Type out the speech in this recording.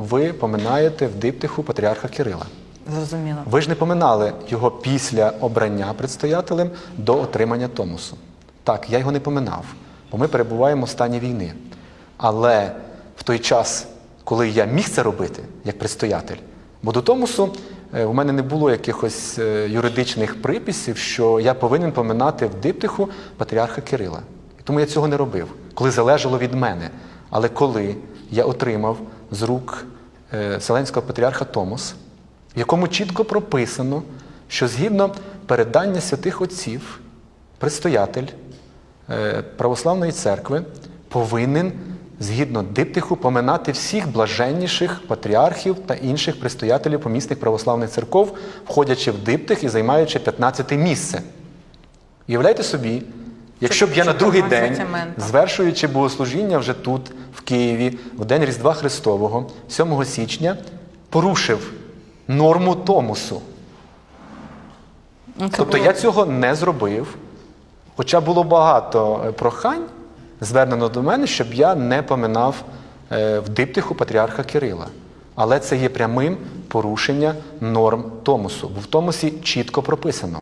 ви поминаєте в диптиху патріарха Кирила. Зрозуміло. Ви ж не поминали його після обрання предстоятелем до отримання Томосу. Так, я його не поминав, бо ми перебуваємо в стані війни. Але в той час, коли я міг це робити як предстоятель, бо до Томосу е, у мене не було якихось е, юридичних приписів, що я повинен поминати в диптиху патріарха Кирила. Тому я цього не робив, коли залежало від мене. Але коли я отримав з рук е, Вселенського патріарха Томос, в якому чітко прописано, що згідно передання святих отців, предстоятель е, православної церкви повинен згідно диптиху поминати всіх блаженніших патріархів та інших предстоятелів помісних православних церков, входячи в диптих і займаючи 15 місце. Уявляйте собі, якщо б я на другий день, звершуючи богослужіння вже тут, в Києві, в день Різдва Христового, 7 січня, порушив норму Томосу. Ну, це Тобто було- я цього не зробив, хоча було багато е, прохань звернено до мене, щоб я не поминав е, в диптиху патріарха Кирила. Але це є прямим порушення норм Томосу, бо в Томосі чітко прописано.